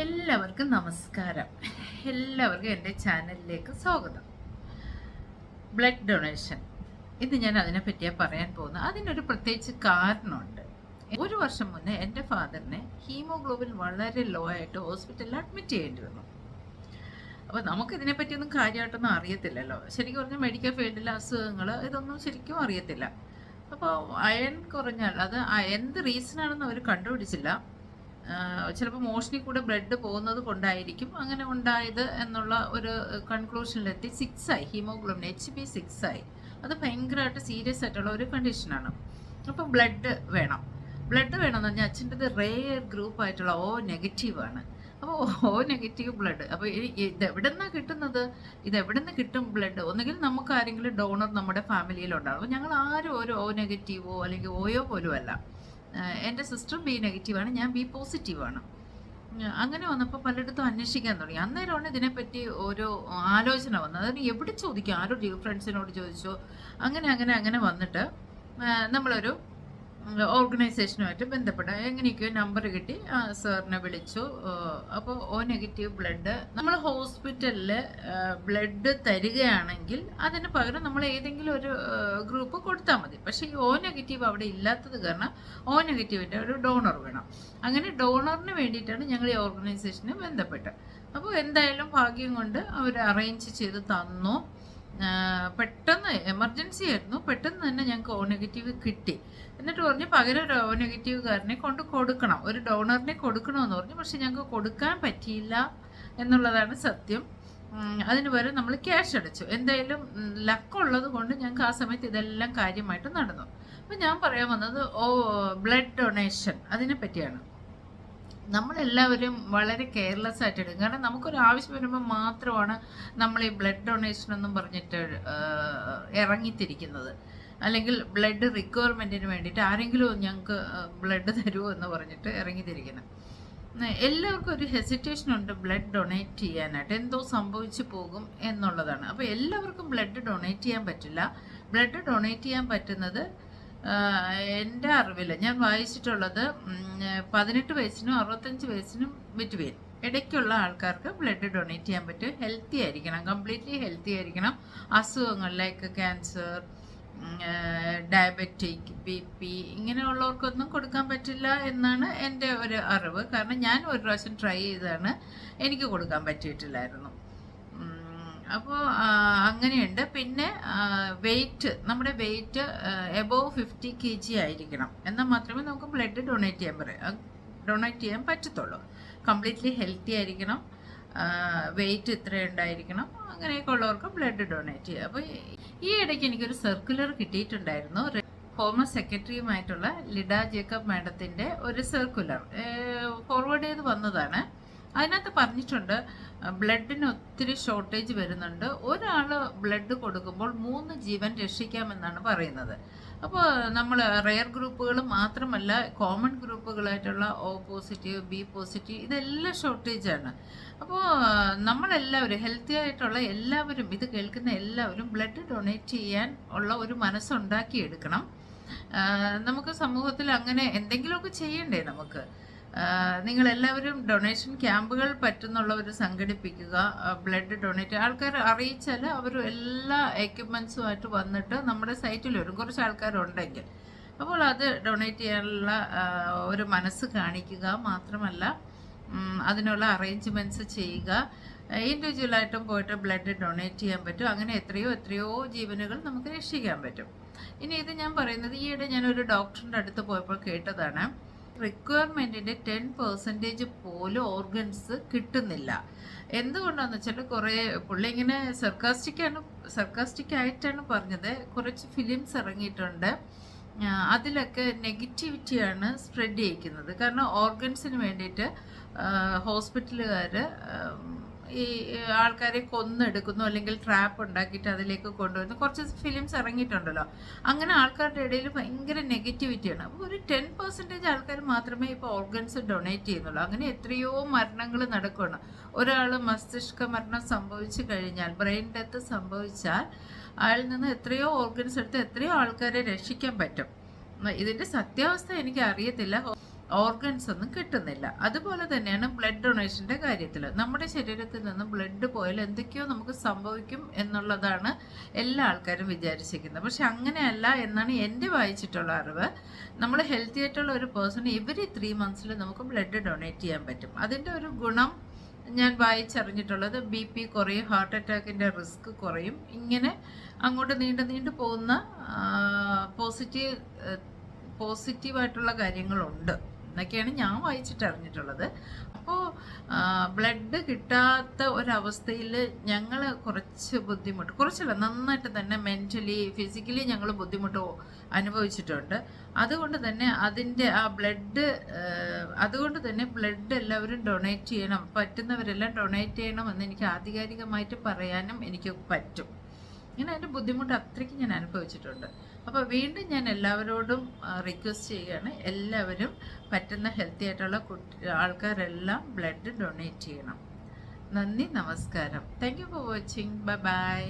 എല്ലാവർക്കും നമസ്കാരം. എല്ലാവർക്കും എന്റെ ചാനലിലേക്ക് സ്വാഗതം. ബ്ലഡ് ഡൊണേഷൻ ഇത് ഞാൻ അതിനെ പറ്റിയാണ് പറയാൻ പോകുന്നത്. അതിനൊരു പ്രത്യേകിച്ച് കാരണമുണ്ട്. ഒരു വർഷം മുന്നേ എന്റെ ഫാദറിനെ ഹീമോഗ്ലോബിൻ വളരെ ലോ ആയിട്ട് ഹോസ്പിറ്റലിൽ അഡ്മിറ്റ് ചെയ്യേണ്ടി വന്നു അപ്പോൾ നമുക്ക് ഇതിനെപ്പറ്റിയൊന്നും കാര്യമായിട്ടൊന്നും അറിയത്തില്ലല്ലോ. ശരിക്കും പറഞ്ഞാൽ മെഡിക്കൽ ഫീൽഡിലെ അസുഖങ്ങൾ ഇതൊന്നും ശരിക്കും അറിയത്തില്ല. അപ്പോൾ അയൺ കുറഞ്ഞാൽ അത് എന്ത് എന്ത് റീസണാണെന്ന് അവർ കണ്ടുപിടിച്ചില്ല. ചിലപ്പോൾ മോഷണി കൂടെ ബ്ലഡ് പോകുന്നത് കൊണ്ടായിരിക്കും അങ്ങനെ ഉണ്ടായത് എന്നുള്ള ഒരു കൺക്ലൂഷനിലെത്തി സിക്സ് ആയി ഹീമോഗ്ലോബിൻ എച്ച് ബി സിക്സ് ആയി. അത് ഭയങ്കരമായിട്ട് സീരിയസ് ആയിട്ടുള്ള ഒരു കണ്ടീഷനാണ് അപ്പം ബ്ലഡ് വേണം. ബ്ലഡ് വേണമെന്ന് പറഞ്ഞാൽ അച്ഛന്റെത് റെയർ ഗ്രൂപ്പ് ആയിട്ടുള്ള ഓ നെഗറ്റീവ് ആണ്. അപ്പോൾ ഓ നെഗറ്റീവ് ബ്ലഡ് അപ്പോൾ ഇത് എവിടെ നിന്നാണ് കിട്ടുന്നത്? ഇത് എവിടെ നിന്ന് കിട്ടും ബ്ലഡ് ഒന്നുകിൽ നമുക്ക് ആരെങ്കിലും ഡോണർ നമ്മുടെ ഫാമിലിയിലുണ്ടാകും ഞങ്ങൾ ആരും ഒരു ഓ നെഗറ്റീവോ അല്ലെങ്കിൽ ഓയോ പോലും അല്ല എന്റെ സിസ്റ്റർ ബി നെഗറ്റീവാണ് ഞാൻ ബി പോസിറ്റീവാണ് അങ്ങനെ വന്നപ്പോൾ പലയിടത്തും അന്വേഷിക്കാൻ തുടങ്ങി. അന്നേരമാണ് ഇതിനെപ്പറ്റി ഒരു ആലോചന വന്നത്. അതിന് എവിടെ ചോദിക്കും? ആരോ ഫ്രണ്ട്സിനോട് ചോദിച്ചോ? അങ്ങനെ അങ്ങനെ അങ്ങനെ വന്നിട്ട് നമ്മളൊരു ഓർഗനൈസേഷനുമായിട്ട് ബന്ധപ്പെട്ട എങ്ങനെയൊക്കെയോ നമ്പർ കിട്ടി. ആ സാറിനെ വിളിച്ചു. അപ്പോൾ ഓ നെഗറ്റീവ് ബ്ലഡ് നമ്മൾ ഹോസ്പിറ്റലിൽ ബ്ലഡ് തരികയാണെങ്കിൽ അതിന് പകരം നമ്മൾ ഏതെങ്കിലും ഒരു ഗ്രൂപ്പ് കൊടുത്താൽ മതി. പക്ഷേ ഈ ഓ നെഗറ്റീവ് അവിടെ ഇല്ലാത്തത് കാരണം ഓ നെഗറ്റീവിന്റെ ഒരു ഡോണർ വേണം. അങ്ങനെ ഡോണറിന് വേണ്ടിയിട്ടാണ് ഞങ്ങൾ ഈ ഓർഗനൈസേഷനെ ബന്ധപ്പെട്ടത്. അപ്പോൾ എന്തായാലും ഭാഗ്യം കൊണ്ട് അവർ അറേഞ്ച് ചെയ്ത് തന്നു. പെട്ടെന്ന് എമർജൻസി ആയിരുന്നു. പെട്ടെന്ന് തന്നെ ഞങ്ങൾക്ക് ഓ നെഗറ്റീവ് കിട്ടി. എന്നിട്ട് പറഞ്ഞു പകരം ഒരു ഓ നെഗറ്റീവുകാരനെ കൊണ്ട് കൊടുക്കണം. ഒരു ഡോണറിനെ കൊടുക്കണമെന്ന് പറഞ്ഞു. പക്ഷെ ഞങ്ങൾക്ക് കൊടുക്കാൻ പറ്റിയില്ല എന്നുള്ളതാണ് സത്യം. അതിന് പകരം നമ്മൾ ക്യാഷ് അടച്ചു. എന്തായാലും ലക്കുള്ളത് കൊണ്ട് ഞങ്ങൾക്ക് ആ സമയത്ത് ഇതെല്ലാം കാര്യമായിട്ട് നടന്നു. അപ്പം ഞാൻ പറയാൻ വന്നത് ഓ ബ്ലഡ് ഡൊണേഷൻ അതിനെ പറ്റിയാണ് നമ്മളെല്ലാവരും വളരെ കെയർലെസ് ആയിട്ട് എടുക്കും കാരണം നമുക്കൊരു ആവശ്യം വരുമ്പോൾ മാത്രമാണ് നമ്മൾ ഈ ബ്ലഡ് ഡൊണേഷൻ എന്നും പറഞ്ഞിട്ട് ഇറങ്ങിത്തിരിക്കുന്നത്. അല്ലെങ്കിൽ ബ്ലഡ് റിക്വയർമെന്റിന് വേണ്ടിയിട്ട് ആരെങ്കിലും ഞങ്ങൾക്ക് ബ്ലഡ് തരുമോ എന്ന് പറഞ്ഞിട്ട് ഇറങ്ങിത്തിരിക്കുന്നത്. എല്ലാവർക്കും ഒരു ഹെസിറ്റേഷൻ ഉണ്ട് ബ്ലഡ് ഡൊണേറ്റ് ചെയ്യാനായിട്ട്. എന്തോ സംഭവിച്ചു പോകും എന്നുള്ളതാണ്. അപ്പോൾ എല്ലാവർക്കും ബ്ലഡ് ഡൊണേറ്റ് ചെയ്യാൻ പറ്റില്ല. ബ്ലഡ് ഡൊണേറ്റ് ചെയ്യാൻ പറ്റുന്നത് എന്റെ അറിവിൽ ഞാൻ വായിച്ചിട്ടുള്ളത് പതിനെട്ട് വയസ്സിനും അറുപത്തഞ്ച് വയസ്സിനും ബിറ്റ്വീൻ ഇടയ്ക്കുള്ള ആൾക്കാർക്ക് ബ്ലഡ് ഡൊണേറ്റ് ചെയ്യാൻ പറ്റും. ഹെൽത്തി ആയിരിക്കണം കംപ്ലീറ്റ്ലി ഹെൽത്തി ആയിരിക്കണം. അസുഖങ്ങൾ like cancer diabetic B P ഇങ്ങനെയുള്ളവർക്കൊന്നും കൊടുക്കാൻ പറ്റില്ല എന്നാണ് എന്റെ ഒരു അറിവ്. കാരണം ഞാൻ ഒരു പ്രാവശ്യം ട്രൈ ചെയ്താണ് എനിക്ക് കൊടുക്കാൻ പറ്റിയിട്ടില്ലായിരുന്നു. അപ്പോൾ അങ്ങനെയുണ്ട്. പിന്നെ വെയിറ്റ് നമ്മുടെ weight above fifty K G ആയിരിക്കണം. എന്നാൽ മാത്രമേ നമുക്ക് ബ്ലഡ് ഡൊണേറ്റ് ചെയ്യാൻ പറയാം ഡൊണേറ്റ് ചെയ്യാൻ പറ്റത്തുള്ളൂ. കംപ്ലീറ്റ്ലി ഹെൽത്തി ആയിരിക്കണം. വെയിറ്റ് ഇത്ര ഉണ്ടായിരിക്കണം. അങ്ങനെയൊക്കെ ഉള്ളവർക്ക് ബ്ലഡ് ഡൊണേറ്റ് ചെയ്യുക അപ്പോൾ ഈ ഇടയ്ക്ക് എനിക്കൊരു സർക്കുലർ കിട്ടിയിട്ടുണ്ടായിരുന്നു. ഹോമ സെക്രട്ടറിയുമായിട്ടുള്ള ലിഡ ജേക്കബ് മാഡത്തിന്റെ ഒരു സർക്കുലർ ഫോർവേഡ് ചെയ്ത് വന്നതാണ്. അതിനകത്ത് പറഞ്ഞിട്ടുണ്ട് ബ്ലഡിന് ഒത്തിരി ഷോർട്ടേജ് വരുന്നുണ്ട്. ഒരാൾ ബ്ലഡ് കൊടുക്കുമ്പോൾ മൂന്ന് ജീവൻ രക്ഷിക്കാമെന്നാണ് പറയുന്നത്. അപ്പോൾ നമ്മൾ റെയർ ഗ്രൂപ്പുകൾ മാത്രമല്ല കോമൺ ഗ്രൂപ്പുകളായിട്ടുള്ള ഓ പോസിറ്റീവ് ബി പോസിറ്റീവ് ഇതെല്ലാം ഷോർട്ടേജാണ്. അപ്പോൾ നമ്മളെല്ലാവരും ഹെൽത്തി ആയിട്ടുള്ള എല്ലാവരും ഇത് കേൾക്കുന്ന എല്ലാവരും ബ്ലഡ് ഡൊണേറ്റ് ചെയ്യാൻ ഉള്ള ഒരു മനസ്സുണ്ടാക്കിയെടുക്കണം. നമുക്ക് സമൂഹത്തിൽ അങ്ങനെ എന്തെങ്കിലുമൊക്കെ ചെയ്യണ്ടേ നമുക്ക്? നിങ്ങൾ എല്ലാവരും ഡൊണേഷൻ ക്യാമ്പുകൾ പറ്റുന്നുള്ളവർ സംഘടിപ്പിക്കുക ബ്ലഡ് ഡൊണേറ്റ് ആൾക്കാർ അറിയിച്ചാൽ അവർ എല്ലാ എക്യുപ്മെൻസുമായിട്ട് വന്നിട്ട് നമ്മുടെ സൈറ്റിൽ വരും. കുറച്ച് ആൾക്കാരുണ്ടെങ്കിൽ. അപ്പോൾ അത് ഡൊണേറ്റ് ചെയ്യാനുള്ള ഒരു മനസ്സ് കാണിക്കുക മാത്രമല്ല അതിനുള്ള അറേഞ്ച്മെന്റ്സ് ചെയ്യുക. ഇൻഡിവിജ്വലായിട്ടും പോയിട്ട് ബ്ലഡ് ഡൊണേറ്റ് ചെയ്യാൻ പറ്റും. അങ്ങനെ എത്രയോ എത്രയോ ജീവനുകൾ നമുക്ക് രക്ഷിക്കാൻ പറ്റും. ഇനി ഇത് ഞാൻ പറയുന്നത് ഈയിടെ ഞാനൊരു ഡോക്ടറിന്റെ അടുത്ത് പോയപ്പോൾ കേട്ടതാണ്. റിക്വയർമെന്റിന്റെ ടെൻ പെർസെന്റേജ് പോലും ഓർഗൻസ് കിട്ടുന്നില്ല. എന്തുകൊണ്ടാന്ന് വെച്ചാൽ കുറേ പുള്ളി ഇങ്ങനെ സർക്കാസ്റ്റിക്കാണ് സർക്കാസ്റ്റിക് ആയിട്ടാണ് പറഞ്ഞത്. കുറച്ച് ഫിലിംസ് ഇറങ്ങിയിട്ടുണ്ട്. അതിലൊക്കെ നെഗറ്റിവിറ്റിയാണ് സ്പ്രെഡ് ചെയ്യിക്കുന്നത്. കാരണം ഓർഗൻസിന് വേണ്ടിയിട്ട് ഹോസ്പിറ്റലുകാർ ഈ ആൾക്കാരെ കൊന്നെടുക്കുന്നു അല്ലെങ്കിൽ ട്രാപ്പ് ഉണ്ടാക്കിയിട്ട് അതിലേക്ക് കൊണ്ടുവരുന്നു. കുറച്ച് ഫിലിംസ് ഇറങ്ങിയിട്ടുണ്ടല്ലോ. അങ്ങനെ ആൾക്കാരുടെ ഇടയിൽ ഭയങ്കര നെഗറ്റിവിറ്റിയാണ് അപ്പോൾ ഒരു ടെൻ പെർസെന്റേജ് ആൾക്കാർ മാത്രമേ ഇപ്പോൾ ഓർഗൻസ് ഡൊണേറ്റ് ചെയ്യുന്നുള്ളൂ. അങ്ങനെ എത്രയോ മരണങ്ങൾ നടക്കുകയാണ്. ഒരാൾ മസ്തിഷ്ക മരണം സംഭവിച്ചു കഴിഞ്ഞാൽ ബ്രെയിൻ ഡെത്ത് സംഭവിച്ചാൽ അയാളിൽ നിന്ന് എത്രയോ ഓർഗൻസ് എടുത്ത് എത്രയോ ആൾക്കാരെ രക്ഷിക്കാൻ പറ്റും. ഇതിന്റെ സത്യാവസ്ഥ എനിക്ക് അറിയത്തില്ല. ഓർഗൻസ് ഒന്നും കിട്ടുന്നില്ല. അതുപോലെ തന്നെയാണ് ബ്ലഡ് ഡൊണേഷന്റെ കാര്യത്തിൽ നമ്മുടെ ശരീരത്തിൽ നിന്ന് ബ്ലഡ് പോയാൽ എന്തൊക്കെയോ നമുക്ക് സംഭവിക്കും എന്നുള്ളതാണ് എല്ലാ ആൾക്കാരും വിചാരിച്ചിരിക്കുന്നത്. പക്ഷെ അങ്ങനെയല്ല എന്നാണ് എന്റെ വായിച്ചിട്ടുള്ള അറിവ്. നമ്മൾ ഹെൽത്തി ആയിട്ടുള്ള ഒരു പേഴ്സൺ എവറി ത്രീ മന്ത്സിൽ നമുക്ക് ബ്ലഡ് ഡൊണേറ്റ് ചെയ്യാൻ പറ്റും. അതിന്റെ ഒരു ഗുണം ഞാൻ വായിച്ചറിഞ്ഞിട്ടുള്ളത് ബി പി കുറയും ഹാർട്ട് അറ്റാക്കിന്റെ റിസ്ക് കുറയും. ഇങ്ങനെ അങ്ങോട്ട് നീണ്ടു നീണ്ടു പോകുന്ന പോസിറ്റീവ് പോസിറ്റീവായിട്ടുള്ള കാര്യങ്ങളുണ്ട്. എന്നൊക്കെയാണ് ഞാൻ വായിച്ചിട്ട് അറിഞ്ഞിട്ടുള്ളത് അപ്പോൾ ബ്ലഡ് കിട്ടാത്ത ഒരവസ്ഥയിൽ ഞങ്ങൾ കുറച്ച് ബുദ്ധിമുട്ട് കുറച്ചല്ല നന്നായിട്ട് തന്നെ മെന്റലി ഫിസിക്കലി ഞങ്ങൾ ബുദ്ധിമുട്ട് അനുഭവിച്ചിട്ടുണ്ട്. അതുകൊണ്ട് തന്നെ അതിന്റെ ആ ബ്ലഡ് അതുകൊണ്ട് തന്നെ ബ്ലഡ് എല്ലാവരും ഡൊണേറ്റ് ചെയ്യണം പറ്റുന്നവരെല്ലാം ഡൊണേറ്റ് ചെയ്യണം എന്ന് എനിക്ക് ആധികാരികമായിട്ട് പറയാനും എനിക്ക് പറ്റും. ഇങ്ങനെ അതിന്റെ ബുദ്ധിമുട്ട് അത്രയ്ക്ക് ഞാൻ അനുഭവിച്ചിട്ടുണ്ട്. അപ്പോൾ വീണ്ടും ഞാൻ എല്ലാവരോടും റിക്വസ്റ്റ് ചെയ്യുകയാണ്. എല്ലാവരും പറ്റുന്ന ഹെൽത്തി ആയിട്ടുള്ള കുട്ടി ആൾക്കാരെല്ലാം ബ്ലഡ് ഡൊണേറ്റ് ചെയ്യണം. നന്ദി നമസ്കാരം. Thank you for watching bye bye